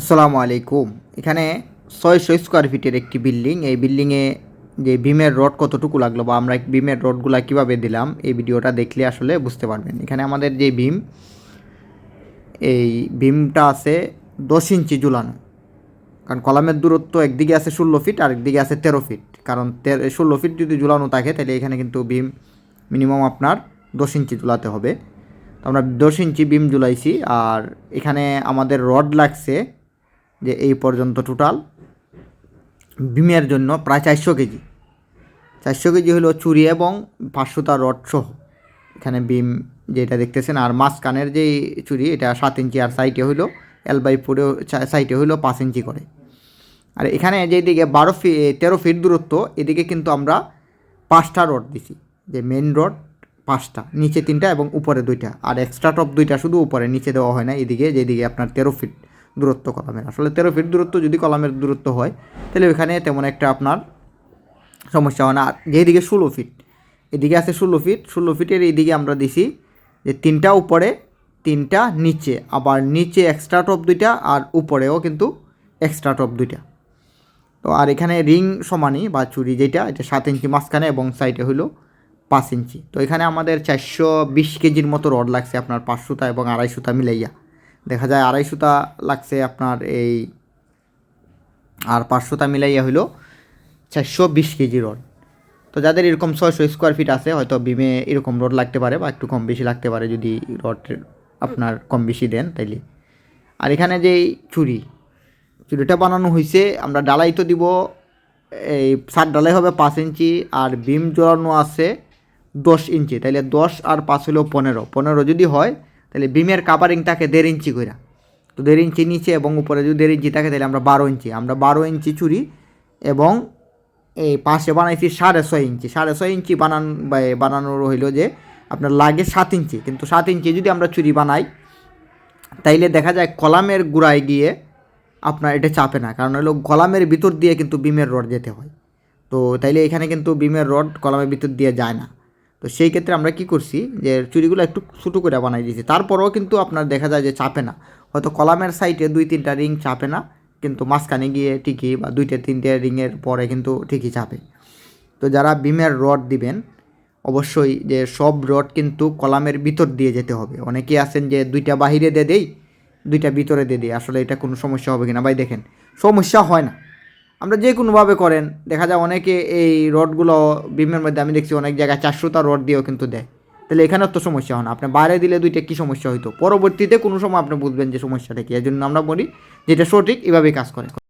আসসালামু আলাইকুম। এখানে ছয়শো স্কোয়ার ফিটের একটি বিল্ডিং। এই বিল্ডিংয়ে যে বিমের রড কতটুকু লাগল বা আমরা বিমের রডগুলো কীভাবে দিলাম, এই ভিডিওটা দেখলে আসলে বুঝতে পারবেন। এখানে আমাদের যে বিম এই বিমটা আছে দশ ইঞ্চি ঝুলানো। কারণ কলামের দূরত্ব একদিকে আছে ষোলো ফিট আর একদিকে আছে তেরো ফিট। কারণ ষোলো ফিট যদি ঝুলানো থাকে, তাহলে এখানে কিন্তু বিম মিনিমাম আপনার দশ ইঞ্চি ঝুলাতে হবে। আমরা দশ ইঞ্চি বিম ঝুলাইছি। আর এখানে আমাদের রড লাগছে যে এই পর্যন্ত টোটাল বিমের জন্য প্রায় চারশো কেজি। চারশো কেজি হলো চুরি এবং পাঁচশোটা রড সহ। এখানে বিম যেটা দেখতেছেন, আর মাঝখানের যে চুরি, এটা সাত ইঞ্চি আর সাইটে হইল এল বাই ফোরে সাইটে হইল পাঁচ ইঞ্চি করে। আর এখানে যেদিকে বারো ফি তেরো ফিট দূরত্ব, এদিকে কিন্তু আমরা পাঁচটা রড দিছি। যে মেন রড পাঁচটা, নিচে তিনটা এবং উপরে দুইটা। আর এক্সট্রা টপ দুইটা শুধু উপরে, নিচে দেওয়া হয় না, এদিকে যেদিকে আপনার তেরো ফিট। দূরত্ব কলামের। আসলে তেরো ফিট দূরত্ব যদি কলামের দূরত্ব হয়, তাহলে ওইখানে তেমন একটা আপনার সমস্যা হয় না। আর যেদিকে ষোলো ফিট, এদিকে আছে ষোলো ফিট, ষোলো ফিটের এইদিকে আমরা দিছি যে তিনটা উপরে, তিনটা নিচে। আবার নিচে এক্সট্রা টপ দুইটা আর উপরেও কিন্তু এক্সট্রা টপ দুইটা। তো আর এখানে রিং সমানই বা চুরি যেটা, এটা সাত ইঞ্চি মাঝখানে এবং সাইডে হইল পাঁচ ইঞ্চি। তো এখানে আমাদের চারশো বিশ কেজির মতো রড লাগছে আপনার পাঁচশোটা এবং আড়াইশোটা মিলাইয়া। দেখা যায় আড়াইশোটা লাগছে আপনার এই, আর পাঁচশোটা মিলাইয়া হইল চারশো বিশ কেজি রড। তো যাদের এরকম ছয়শো স্কোয়ার ফিট আছে, হয়তো বিমে এরকম রড লাগতে পারে বা একটু কম বেশি লাগতে পারে যদি রড আপনার কম বেশি দেন তাইলে। আর এখানে যেই চুরি, চুরিটা বানানো হয়েছে আমরা ডালাই তো দিব, এই সাত ডালাই হবে পাঁচ ইঞ্চি আর বিম জড়ানো আছে দশ ইঞ্চি, তাইলে দশ আর পাঁচ হলেও পনেরো। পনেরো যদি হয় তাহলে বিমের কাভারিং থাকে দেড় ইঞ্চি করে তো দেড় ইঞ্চি নিচে এবং উপরে যদি দেড় ইঞ্চি থাকে, তাহলে আমরা বারো ইঞ্চি। আমরা বারো ইঞ্চি চুরি এবং এই পাশে বানাইছি সাড়ে ছয় ইঞ্চি। সাড়ে ছয় ইঞ্চি বানান বানানোর হইল যে আপনার লাগে সাত ইঞ্চি। কিন্তু সাত ইঞ্চি যদি আমরা চুরি বানাই, তাইলে দেখা যায় কলামের গুড়ায় গিয়ে আপনার এটা চাপে না। কারণ হলো কলামের ভিতর দিয়ে কিন্তু বিমের রড যেতে হয়। তো তাইলে এখানে কিন্তু বিমের রড কলামের ভিতর দিয়ে যায় না। তো সেই ক্ষেত্রে আমরা কি করছি যে চুরিগুলো একটু ছোটো করে বানাই দিয়েছি। তারপরেও কিন্তু আপনার দেখা যায় যে চাপে না। হয়তো কলামের সাইডে দুই, তিনটা রিং চাপে না, কিন্তু মাঝখানে গিয়ে ঠিকই বা দুইটা, তিনটে রিংয়ের পরে কিন্তু ঠিকই চাপে। তো যারা বিমের রড দিবেন, অবশ্যই যে সব রড কিন্তু কলামের ভিতর দিয়ে যেতে হবে। অনেকেই আছেন যে দুইটা বাহিরে দিয়ে দেই, দুইটা ভিতরে দিয়ে দিই। আসলে এটা কোনো সমস্যা হবে কিনা? ভাই দেখেন, সমস্যা হয় না। আমরা যে কোনোভাবে করেন, দেখা যায় অনেকে এই রডগুলো বিমের মধ্যে, আমি দেখছি অনেক জায়গায় চারশোটা রড দিয়েও কিন্তু দেয়। তাহলে এখানে তো সমস্যা হয় না। আপনি বাইরে দিলে দুইটা কী সমস্যা হইতো? পরবর্তীতে কোনো সময় আপনি বুঝবেন যে সমস্যাটা কী। এর জন্য আমরা বলি যেটা সঠিক, এভাবেই কাজ করে।